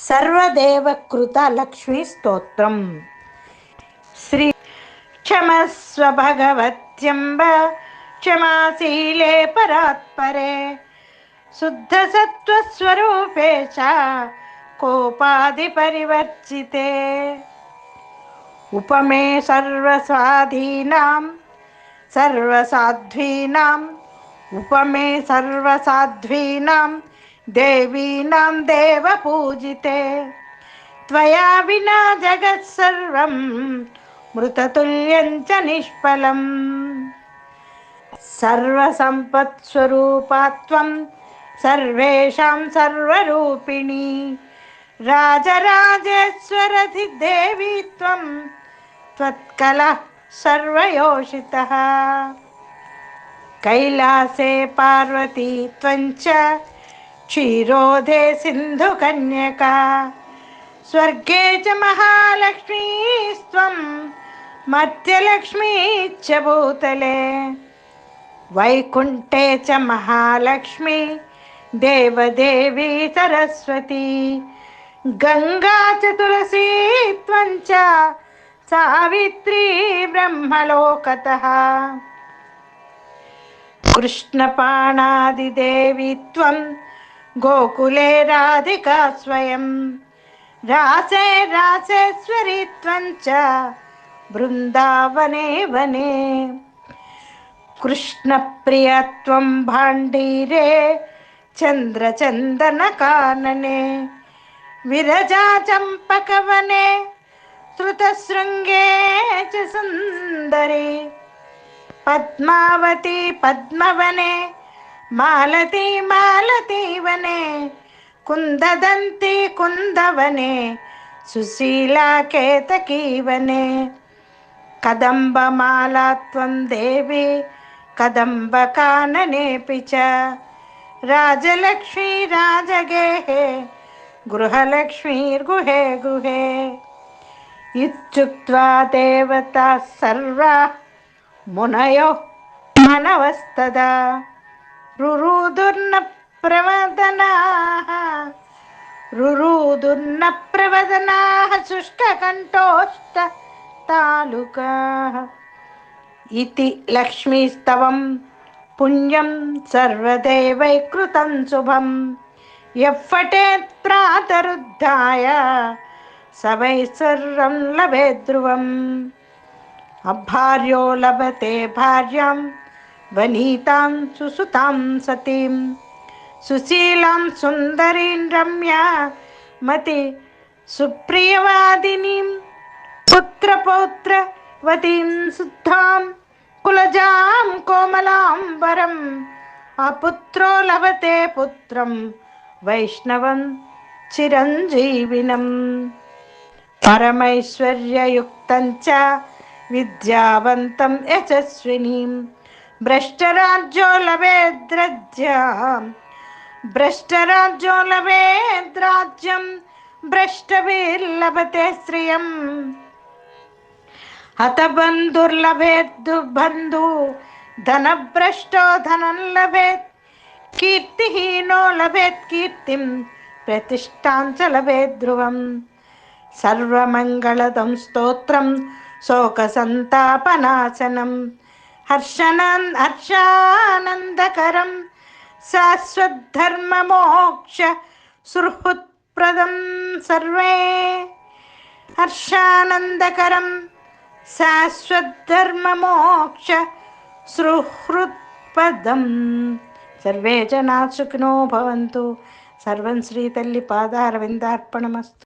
सर्वदेवकृतलक्ष्मीस्तोत्रम्। श्री क्षमस्व भगवत्यम्ब क्षमाशीले परात्परे च उपमे सर्वस्वाधीनां सर्वसाध्वीनाम् उपमे सर्वसाध्वीनां देवीनां देवपूजिते त्वया विना जगत्सर्वं मृततुल्यं च निष्फलम्. सर्वसम्पत्स्वरूपा त्वं सर्वेषां सर्वरूपिणी. राजराजेश्वरधिदेवी त्वं त्वत्कलः सर्वयोषितः. कैलासे पार्वती त्वञ्च क्षीरोधे सिन्धुकन्यका स्वर्गे च महालक्ष्मीस्त्वं मर्त्यलक्ष्मी च भूतले वैकुण्ठे च महालक्ष्मी देवदेवी सरस्वती गङ्गा च तुलसी त्वं च सावित्री ब्रह्मलोकतः कृष्णपाणादिदेवी त्वं గోకులే రాధికా స్వయం. రాసే రాసేశ్వరి త్వంచ బృందావనే వనే. కృష్ణప్రియత్వం భాండీరే చంద్రచందనకాననే విరజా చంపకవనే శృతశృంగే చ సుందరి. పద్మావతి పద్మవనే ಮಾಲತಿ ಮಾಲತೀವನೇ ಕುಂದದಂತಿ ಕುಂದವನೇ ಸುಶೀಲಾ ಕೇತಕೀವನೇ ಕದಂಬ ಮಾಲಾ ತ್ವಂ ದೇವಿ ಕದಂಬ ಕಾನನೇಪಿ ಚ ರಾಜಲಕ್ಷ್ಮೀ ರಾಜಗೇಹೆ ಗೃಹಲಕ್ಷ್ಮೀರ್ಗುಹೆ ಗುಹೆ ಇತ್ಯುಕ್ತ್ವಾ ದೇವತಾ ಸರ್ವ ಮುನಯೋ ಮನವಸ್ತದ రురుదుర్న ప్రవదనాః. ప్రవదనా ప్రవదనాః శుష్కకంఠోష్ట తాలుకాః. ఇతి లక్ష్మీస్తవం పుణ్యం సర్వదేవై కృతం శుభం. ఎఫటేత్ ప్రాతరుద్ధాయ సవై సర్వం లభే ధ్రువం. అభార్యో లభతే భార్యాం వనీతాం సుసుతాం సతీం సుశీలాం సుందరీం రమ్య మతి సుప్రియవాదినీం పుత్రపౌత్రవతీం శుద్ధాం కులజాం కోమలాంబరం అపుత్రో లభతే పుత్రం వైష్ణవం చిరంజీవినం పరమైశ్వర్యయుక్తం చ విద్యావంతం యశస్వినీం भ्रष्टराज्यो लभेद्रज्यां भ्रष्टराज्यो लभेद्राज्यं भ्रष्टभिर्लभते श्रियम् हतबन्धुर्लभेद्बन्धु धनभ्रष्टो धनं लभेत् कीर्तिहीनो लभेत् कीर्तिं प्रतिष्ठां च लभेत् ध्रुवम् सर्वमङ्गलदं स्तोत्रं హర్షనం హర్షానందకరం శాశ్వద్ధర్మమోక్ష సుహృత్ప్రదం సర్వే హర్షానందకరం శాశ్వద్ధర్మమోక్ష సుహృత్పదం సర్వే జనా సుఖినో భవంతు సర్వం శ్రీతల్లి పాదారవిందార్పణమస్తు